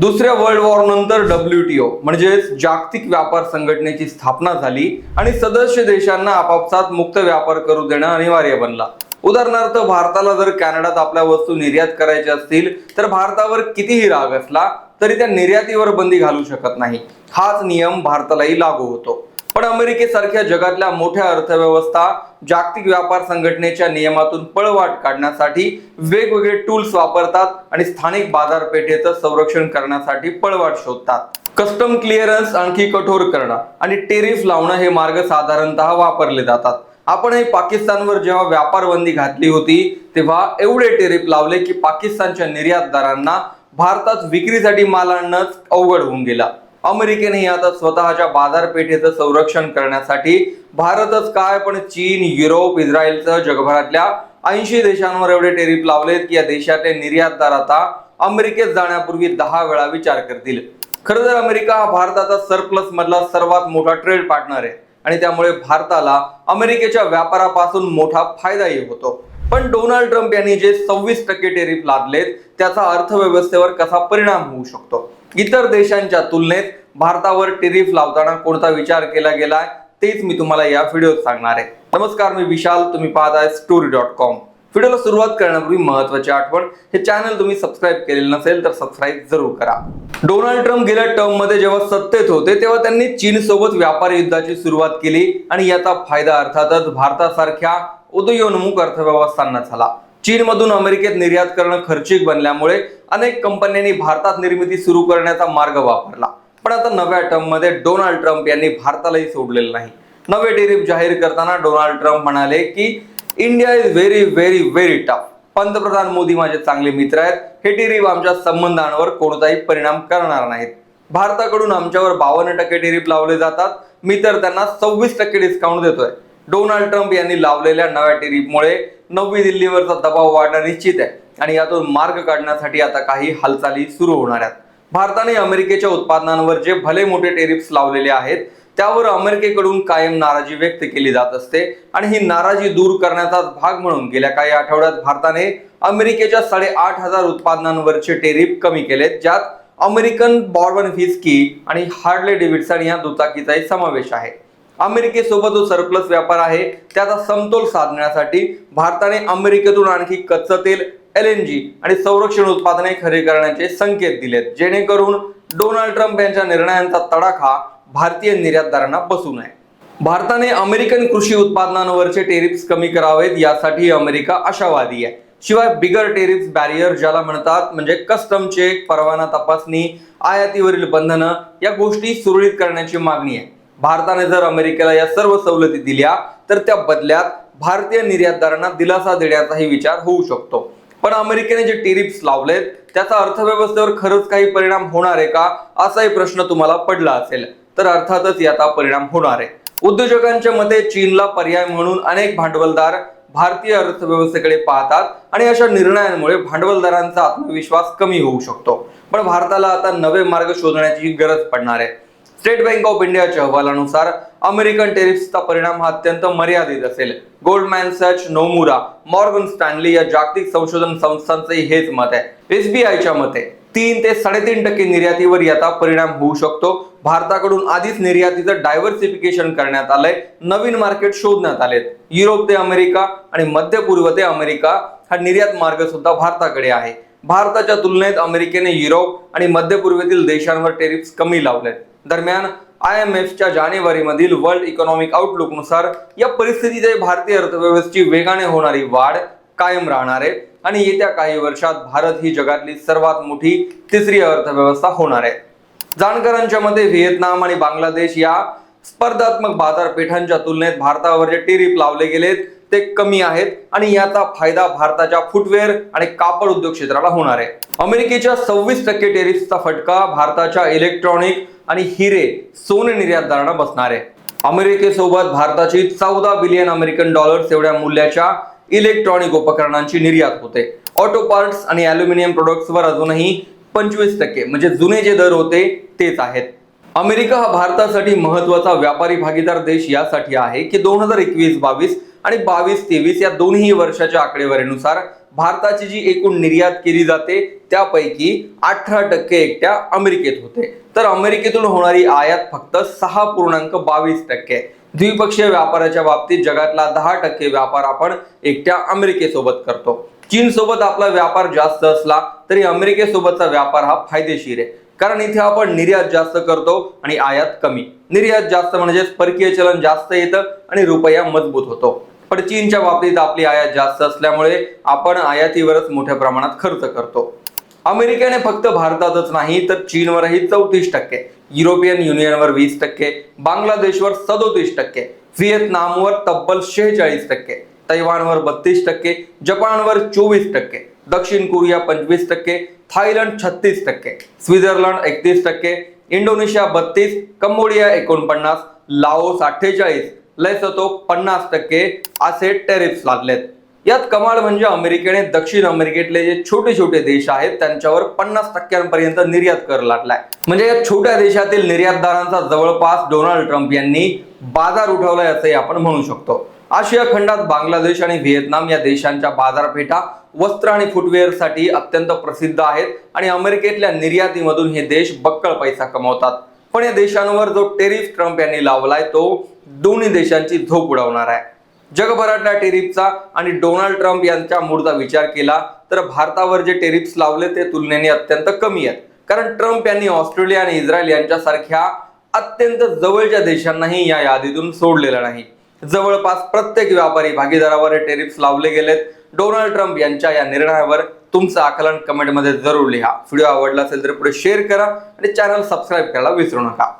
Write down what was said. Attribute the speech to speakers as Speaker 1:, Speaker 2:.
Speaker 1: दुसऱ्या world war नंतर WTO म्हणजेच जागतिक व्यापार संघटनेची स्थापना झाली आणि सदस्य देशांना आपापसात मुक्त व्यापार करू देणं अनिवार्य बनला. उदाहरणार्थ भारताला जर कॅनडात आपल्या वस्तू निर्यात करायच्या असतील तर भारतावर कितीही राग असला तरी त्या निर्यातीवर बंदी घालू शकत नाही. हाच नियम भारतालाही लागू होतो. पण अमेरिकेसारख्या जगातल्या मोठ्या अर्थव्यवस्था जागतिक व्यापार संघटनेच्या नियमातून पळवाट काढण्यासाठी वेगवेगळे टूल्स वापरतात आणि स्थानिक बाजारपेठेचं संरक्षण करण्यासाठी पळवाट शोधतात. कस्टम क्लिअरन्स आणखी कठोर करणं आणि टेरिफ लावणं हे मार्ग साधारणतः वापरले जातात. आपणही पाकिस्तानवर जेव्हा व्यापार बंदी घातली होती तेव्हा एवढे टेरिफ लावले की पाकिस्तानच्या निर्यातदारांना भारतात विक्रीसाठी माल आणणंच अवघड होऊन गेला. अमेरिकेनेही आता स्वतःच्या बाजारपेठेचं संरक्षण करण्यासाठी भारतच काय पण चीन युरोप इस्रायलचं जगभरातल्या ऐंशी देशांवर एवढे टेरिफ लावलेत की या देशातले निर्यातदार आता अमेरिकेत जाण्यापूर्वी दहा वेळा विचार करतील. खरं तर अमेरिका हा भारताचा सरप्लस मधला सर्वात मोठा ट्रेड पार्टनर आहे आणि त्यामुळे भारताला अमेरिकेच्या व्यापारापासून मोठा फायदाही होतो. पण डोनाल्ड ट्रम्प यांनी जे सव्वीस टक्के टेरिफ लादलेत त्याचा अर्थव्यवस्थेवर कसा परिणाम होऊ शकतो? इतर देशांच्या तुलनेत भारतावर टेरिफ लावताना कोणता विचार केला गेलाय तेच मी तुम्हाला या व्हिडिओत सांगणार आहे. नमस्कार मी विशाल तुम्ही पाहताय स्टोरी डॉट कॉम व्हिडिओला सुरुवात करण्यापूर्वी महत्वाची आठवण हे चॅनल तुम्ही सबस्क्राईब केलेलं नसेल तर सबस्क्राईब जरूर करा. डोनाल्ड ट्रम्प गेल्या टर्ममध्ये जेव्हा सत्तेत होते तेव्हा त्यांनी चीन सोबत व्यापार युद्धाची सुरुवात केली आणि याचा फायदा अर्थातच भारतासारख्या उदयोन्मुख अर्थव्यवस्थांना झाला. चीनमधून अमेरिकेत निर्यात करणं खर्चिक बनल्यामुळे अनेक कंपन्यांनी भारतात निर्मिती सुरू करण्याचा मार्ग वापरला. पण आता नव्या टर्ममध्ये डोनाल्ड ट्रम्प यांनी भारतालाही सोडलेलं नाही. नवे टेरिफ जाहीर करताना डोनाल्ड ट्रम्प म्हणाले की India is very very very tough पंतप्रधान मोदी माझे चांगले मित्र आहेत. हे टेरिफ आमच्या संबंधांवर कोणताही परिणाम करणार नाहीत. भारताकडून आमच्यावर बावन्न टक्के टेरिफ लावले जातात. मी तर त्यांना सव्वीस टक्के डिस्काउंट देतोय. डोनाल्ड ट्रम्प यांनी लावलेल्या नव्या टेरिफमुळे नवी दिल्लीवरचा दबाव वाढणं निश्चित आहे. आणि यातून मार्ग काढण्यासाठी आता काही हालचाली सुरू होणार आहेत. भारताने अमेरिकेच्या उत्पादनांवर जे भले मोठे टेरिफ्स लावलेले आहेत त्यावर अमेरिकेकडून कायम नाराजी व्यक्त केली जात असते आणि ही नाराजी दूर करण्याचाच भाग म्हणून गेल्या काही आठवड्यात भारताने अमेरिकेच्या साडेआठ हजार उत्पादनांवरचे टेरिफ कमी केलेत ज्यात अमेरिकन बॉर्बन व्हिस्की आणि हार्डले डेव्हिडसन या दुचाकीचाही समावेश आहे. अमेरिकेसोबत जो सरप्लस व्यापार आहे त्याचा समतोल साधण्यासाठी भारताने अमेरिकेतून आणखी कच्चं तेल एल एन जी आणि संरक्षण उत्पादने खरेदी करण्याचे संकेत दिलेत. जेणेकरून डोनाल्ड ट्रम्प यांच्या निर्णयांचा तडाखा भारतीय निर्यातदारांना बसू नये. भारताने अमेरिकन कृषी उत्पादनांवरचे टेरिप्स कमी करावेत यासाठी अमेरिका आशावादी आहे. शिवाय बिगर टेरिप्स बॅरियर ज्याला म्हणतात म्हणजे कस्टम चेक परवाना तपासणी आयातीवरील बंधनं या गोष्टी सुरळीत करण्याची मागणी आहे. भारताने जर अमेरिकेला या सर्व सवलती दिल्या तर त्या बदल्यात भारतीय निर्यातदारांना दिलासा देण्याचाही विचार होऊ शकतो. पण अमेरिकेने जे टेरिप्स लावलेत त्याचा अर्थव्यवस्थेवर खरंच काही परिणाम होणार आहे का असाही प्रश्न तुम्हाला पडला असेल. तर अर्थातच याचा परिणाम होणार आहे. उद्योजकांच्या मते चीनला पर्याय म्हणून अनेक भांडवलदार भारतीय अर्थव्यवस्थेकडे पाहतात आणि अशा निर्णयांमुळे भांडवलदारांचा आत्मविश्वास कमी होऊ शकतो. पण भारताला आता नवे मार्ग शोधण्याची गरज पडणार आहे. स्टेट बँक ऑफ इंडियाच्या अहवालानुसार अमेरिकन टेरिफ्सचा परिणाम हा अत्यंत मर्यादित असेल. Goldman Sachs Nomura Morgan Stanley या जागतिक संशोधन संस्थांचंही हेच मत आहे. एसबीआयच्या मते तीन ते साडेतीन टक्के निर्यातीवर याचा परिणाम होऊ शकतो. भारताकडून आधीच निर्यातीचं डायव्हर्सिफिकेशन करण्यात आलंय. नवीन मार्केट शोधण्यात आलेत. युरोप ते अमेरिका आणि मध्य पूर्व ते अमेरिका हा निर्यात मार्ग सुद्धा भारताकडे आहे. भारताच्या तुलनेत अमेरिकेने युरोप आणि मध्य पूर्वेतील देशांवर टेरिफ्स कमी लावलेत. दरम्यान आय एम एफच्या जानेवारीमधील वर्ल्ड इकॉनॉमिक आउटलुकनुसार या परिस्थितीत भारतीय अर्थव्यवस्थेची वेगाने होणारी वाढ कायम राहणार आहे आणि येत्या काही वर्षात भारत ही जगातली सर्वात मोठी तिसरी अर्थव्यवस्था होणार आहे. जाणकारांच्या मते व्हिएतनाम आणि बांगलादेश या स्पर्धात्मक बाजारपेठांच्या तुलनेत भारतावर जे टिरिप लावले गेलेत ते कमी आहेत आणि याचा फायदा भारताच्या फुटवेअर आणि कापड उद्योग क्षेत्राला होणार आहे. अमेरिकेच्या सव्वीस टक्के टेरिसचा फटका भारताच्या इलेक्ट्रॉनिक आणि हिरे सोने निर्यातदारांना बसणार आहे. अमेरिकेसोबत भारताची चौदा बिलियन अमेरिकन डॉलर्स एवढ्या मूल्याच्या इलेक्ट्रॉनिक उपकरणांची निर्यात होते. ऑटो पार्ट्स आणि अल्युमिनियम प्रोडक्ट्सवर अजूनही पंचवीस टक्के म्हणजे जुने जे दर होते तेच आहेत. अमेरिका हा भारतासाठी महत्त्वाचा व्यापारी भागीदार देश यासाठी आहे की दोन हजार एकवीस बावीस आणि बावीस तेवीस या दोन्ही वर्षाच्या आकडेवारीनुसार भारताची जी एकूण निर्यात केली जाते त्यापैकी अठरा टक्के एकट्या अमेरिकेत होते. तर अमेरिकेतून होणारी आयात फक्त सहा पूर्णांक बावीस टक्के. द्विपक्षीय व्यापाराच्या बाबतीत जगातला दहा टक्के व्यापार आपण एकट्या अमेरिकेसोबत करतो. चीन सोबत आपला व्यापार जास्त असला तरी अमेरिकेसोबतचा व्यापार हा फायदेशीर आहे. कारण इथे आपण निर्यात जास्त करतो आणि आयात कमी. निर्यात जास्त म्हणजेच परकीय चलन जास्त येतं आणि रुपया मजबूत होतो. पण चीनच्या बाबतीत आपली आयात जास्त असल्यामुळे आपण आयातीवरच मोठ्या प्रमाणात खर्च करतो. अमेरिकेने फक्त भारतातच नाही तर चीनवरही चौतीस टक्के युरोपियन युनियनवर वीस टक्के बांगलादेशवर सदोतीस टक्के व्हिएतनामवर तब्बल शेहेचाळीस टक्के तैवानवर बत्तीस टक्के जपानवर चोवीस टक्के दक्षिण कोरिया पंचवीस टक्के थायलंड छत्तीस टक्के स्वित्झर्लंड एकतीस टक्के इंडोनेशिया बत्तीस कंबोडिया एकोणपन्नास लाओस अठ्ठेचाळीस लेसोतो पन्नास टक्के असे टेरिफ्स लागलेत. यात कमाल म्हणजे अमेरिकेने दक्षिण अमेरिकेतले जे छोटे छोटे देश आहेत त्यांच्यावर पन्नास टक्क्यांपर्यंत निर्यात कर लाटलाय म्हणजे या छोट्या देशातील निर्यातदारांचा जवळपास डोनाल्ड ट्रम्प यांनी बाजार उठवलाय असंही आपण म्हणू शकतो. आशिया खंडात बांगलादेश आणि व्हिएतनाम या देशांच्या बाजारपेठा वस्त्र आणि फुटवेअरसाठी अत्यंत प्रसिद्ध आहेत आणि अमेरिकेतल्या निर्यातीमधून हे देश बक्कळ पैसा कमवतात. पण या देशांवर जो टेरिफ ट्रम्प यांनी लावलाय तो दोन्ही देशांची झोप उडवणार आहे. जगभरातल्या टेरिफचा आणि डोनाल्ड ट्रम्प यांच्या मूळचा विचार केला तर भारतावर जे टेरिप्स लावले ते तुलनेने अत्यंत कमी आहेत. कारण ट्रम्प यांनी ऑस्ट्रेलिया आणि इस्रायल यांच्यासारख्या अत्यंत जवळच्या देशांनाही या यादीतून सोडलेलं नाही. जवळपास प्रत्येक व्यापारी भागीदारावर हे लावले गेलेत. डोनाल्ड ट्रम्प यांच्या या निर्णयावर तुमचं आकलन कमेंटमध्ये जरूर लिहा. व्हिडिओ आवडला असेल तर पुढे शेअर करा आणि चॅनल सबस्क्राईब करायला विसरू नका.